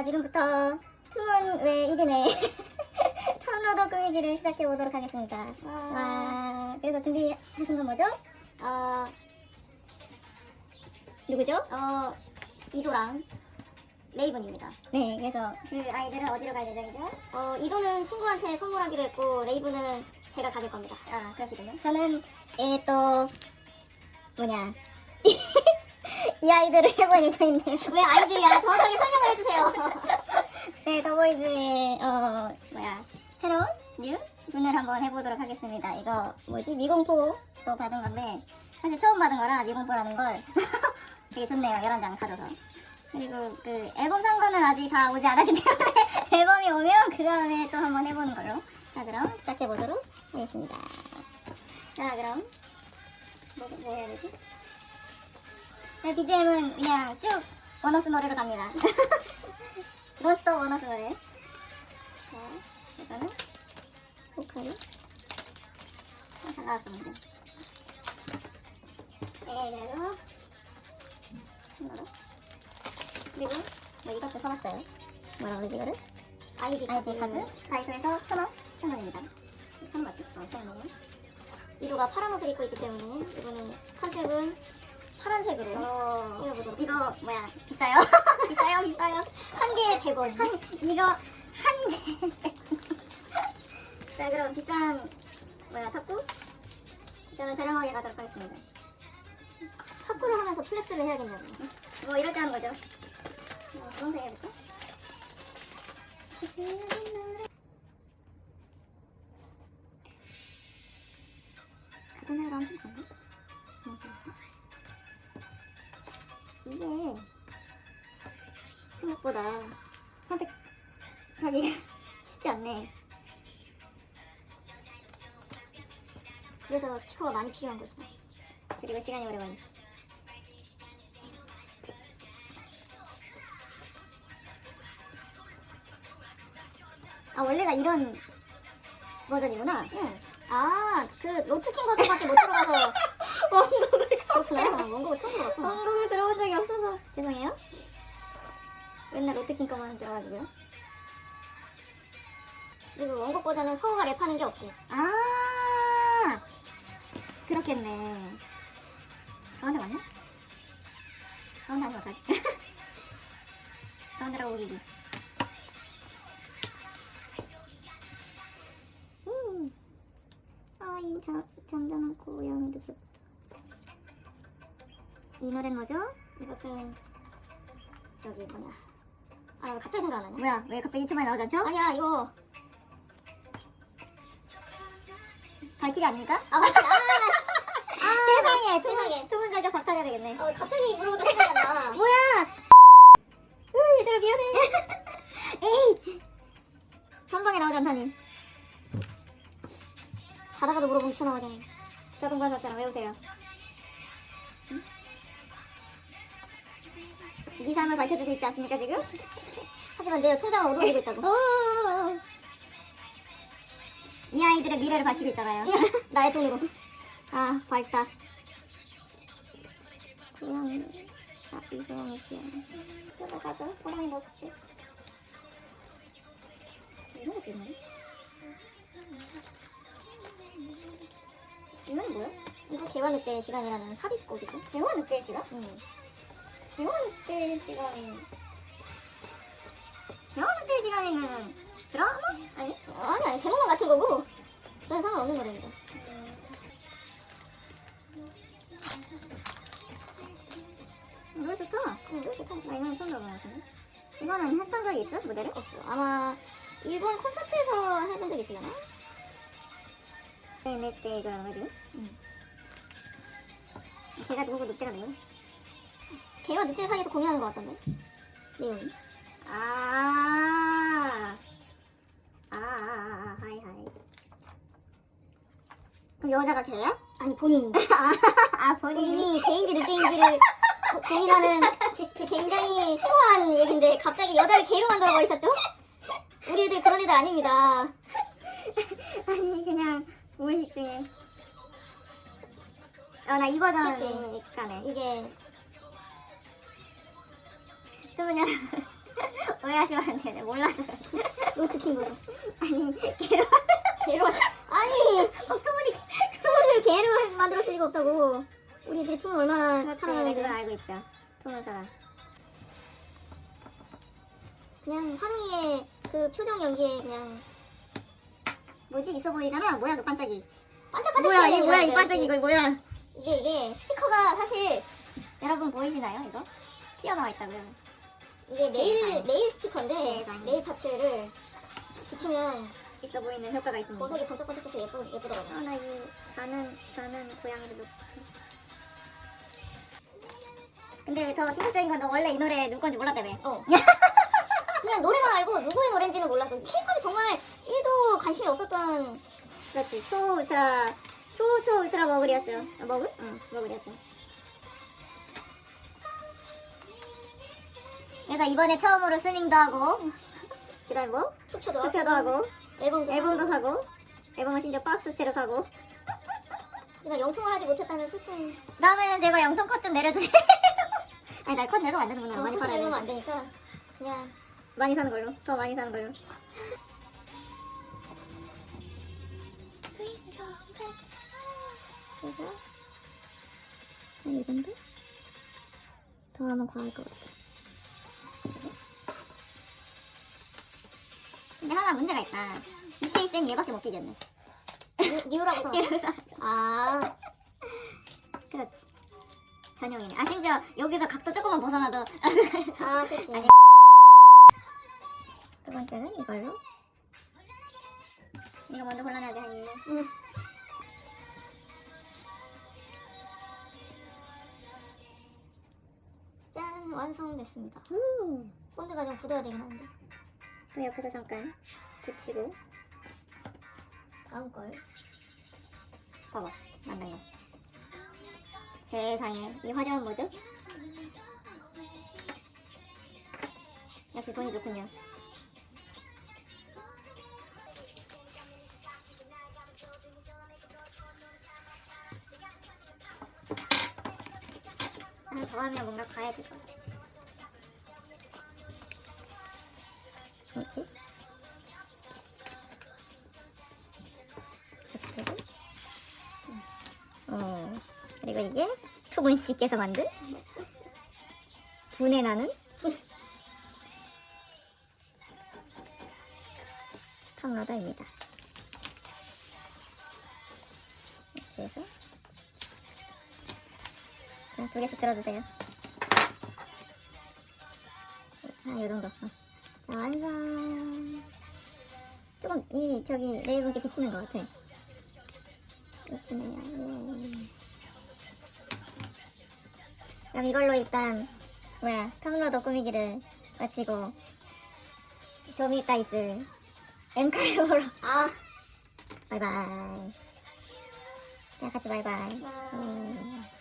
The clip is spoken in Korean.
자, 지금부터 숨은 왜 1인의 탐로더 꾸미기를 시작해 보도록 하겠습니다. 와, 그래서 준비하신 건 뭐죠? 어, 누구죠? 어, 이도랑 레이븐입니다. 네, 그래서 그 아이들은 어디로 갈 예정이죠? 어, 이도는 친구한테 선물하기로 했고 레이븐은 제가 가질 겁니다. 아, 그러시군요. 저는 예, 또 뭐냐 이 아이들을 해볼 예정인데요. 왜 아이들이야? 정확하게 설명을 해주세요. 네, 더보이즈 어 뭐야 새로운 뉴 분을 한번 해보도록 하겠습니다. 이거 뭐지 미공포 또 받은 건데 사실 처음 받은 거라 미공포라는 걸 되게 좋네요. 여러 장 가져서. 그리고 그 앨범 산 거는 아직 다 오지 않았기 때문에 앨범이 오면 그 다음에 또 한번 해보는 걸로. 자 그럼 시작해 보도록 하겠습니다. 자 그럼 뭐, 뭐 해야 되지? 네, BGM은 그냥 쭉 원어스 노래로 갑니다. 몬스터 원어스 노래. 자, 이거는. 아, 잘 나왔었는데. 네, 그래서 이거로. 그리고 뭐 이것도 써놨어요. 뭐라 그러지 이거를? 아이디 아이디 카드. 다이소에서 천 원, 천 원입니다. 천 원 맞죠? 어, 천 원이요. 이도가 파란 옷을 입고 있기 때문에 이거는 컨셉은 파란색으로 어, 입어보도록 이거 뭐야 비싸요? 비싸요 비싸요 한 개에 100원. 한 이거 한개자 그럼 비싼 뭐야 탑구 저는 저렴하게 가도록 하겠습니다 탁구를 하면서 플렉스를 해야겠냐고. 뭐 이럴 때 하는 거죠 어, 분홍색 해볼까? 생각보다 선택하기가 쉽지 않네 그래서 스티커가 많이 필요한 것이다. 그리고 시간이 오래 걸려 아 원래 가 이런 버전이구나 응. 아, 그 로트킹 버전밖에 못 들어가서 원곡을 그렇구나. 원곡을 처음 들어봤구나. 원곡을 들어본 적이 없어서 죄송해요 맨날 로트킹 거만 들어가지고요 그리고 원곡 버전은 서우가 랩하는 게 없지. 아 그렇겠네 가운데 맞나? 가운데 아니면 어떡하지? 가운데라고 우기기 음. 아이 잠, 잠잠한 고양이도 귀엽다 이 노래는 뭐죠? 이것은 저기 뭐냐. 아, 갑자기 생각 안 나냐? 뭐야 왜 갑자기 이치만 나오지 않죠? 아니야, 이거. 발키리 아닙니까? 아, 맞지. 아. 아, 세상에 세상에. 두분 자격 박탈해야 되겠네 어, 갑자기 물어보다 생각이 안 나. 뭐야? 으, 얘들아 미안해. 에이. 한 방에 나오지 않다니. 자다가도 물어보면 튀어나가네. 자동관사처럼 외우세요. 응? 네 삶을 밝혀주고 있지 않습니까 지금? 하지만 내 통장은 어두워지고 있다고. 오. 이 아이들의 미래를 밝히고 있잖아요. 나의 돈으로. 아 밝다. 고양이. 아, 이 고양이 귀여워. 들어가서 고양이 먹지. 이런 것도 있네. 이건 뭐야? 이거 개화 늑대 시간이라는 삽입곡이지. 대화 늑대 시간? 응. 대화 늑대 시간이 대화 시간이면 드라마? 아니? 아니, 아니, 제목만 같은 거고. 전혀 상관없는 노래입니다. 노래 좋다. 응, 이거 좋다. 나 이거는 처음 같은데. 이거는 했던 적이 있어? 무대를? 없어. 아마 일본 콘서트에서 해본 적 있으려나? 네, 늑대 이거라는 거지? 응. 걔가 누구고 늑대가 누구? 걔가 늑대 사이에서 고민하는 것 같던데. 내용이. 아. 여자가 걔야? 아니, 본인. 아, 본인이? 본인이 개인지 늑대인지를 고- 고민하는 그 굉장히 심오한 얘기인데 갑자기 여자를 개로 만들어 버리셨죠? 우리 애들 그런 애들 아닙니다. 아니, 그냥, 무의식 중에. 어, 나 이 버전 그치. 익숙하네. 이게 또 그냥, 오해하시면 안 돼요. 몰라서. 노트킹 보소. 아니 개로 개로 아니 톡톡이 톰을 개로 만들었을 리가 없다고. 우리 애들이 톰을 얼마나. 사랑하는데. 그거 알고 있죠. 톰은 사람. 그냥 환웅이의 그 표정 연기에 그냥 뭐지 있어 보이잖아. 뭐야 그 반짝이. 반짝반짝 뭐야 이 뭐야 이 반짝이. 이거 뭐야? 이게 이게 스티커가 사실 여러분 보이시나요 이거? 튀어나와 있다고요. 이게 네일. 네일 스티커인데. 네일 파츠를 붙이면 있어 보이는 효과가 있습니다. 보석이 번쩍번쩍해서 예쁘 예쁘더라고요. 아 나 이 자는 자는 고양이를 놓고. 근데 더 심각적인 건 너 원래 이 노래 누구 건지 몰랐다며. 어. 그냥 노래만 알고 누구의 노래인지는 몰랐어. 케이팝이 정말 1도 관심이 없었던 그렇지. 초 울트라 초 초 울트라 머글이었죠. 아, 머글? 응 머글이었죠. 그래서 이번에 처음으로 스밍도 하고 그 다음에 뭐 투표도 투표도 하고 앨범도 앨범도 사고 앨범은 심지어 박스채로 사고 제가 영통을 하지 못했다는 슬픈 다음에는 제발 영상 컷좀 내려주세요. 아니 나 컷 내면 안 되는구나. 많이 많이 팔아야 팔면 돼. 안 되니까 그냥 많이 사는 걸로. 더 많이 사는 걸로. 그래서 한이 정도? 더 하면 과할 것 같아. 문제가 있다. 이 케이스는 얘밖에 못 끼겠네. 뉴- 뉴라고 써. 이러면서 아 그렇지. 전용이네. 아 심지어 여기서 각도 조금만 벗어나도 아, 그렇지. 아니. 두 번째는 이걸로. 이거 먼저 골라내야지 아니면. 응. 짠 완성됐습니다. 후. 본드가 좀 굳어야 되긴 하는데 그 옆에서 잠깐 붙이고 다음 걸 봐봐 만든 거. 세상에 이 화려한 뭐죠? 역시 돈이 좋군요. 하나 더 하면 뭔가 가야 될것 같아. 뭐지? 이게 투분 씨께서 만든 분해 나는 탕러더입니다. 이렇게 해서 자, 두 개씩 들어주세요. 아, 요 정도. 어. 자, 완성. 조금 이 저기 레이븐게 비치는 것 같아. 예쁘네요. 예. 그럼 이걸로 일단 뭐야 텀러더 꾸미기를 마치고 좀 이따 있을 엠카를 보러 아 바이바이 자 같이 바이바이 바이바이. 음.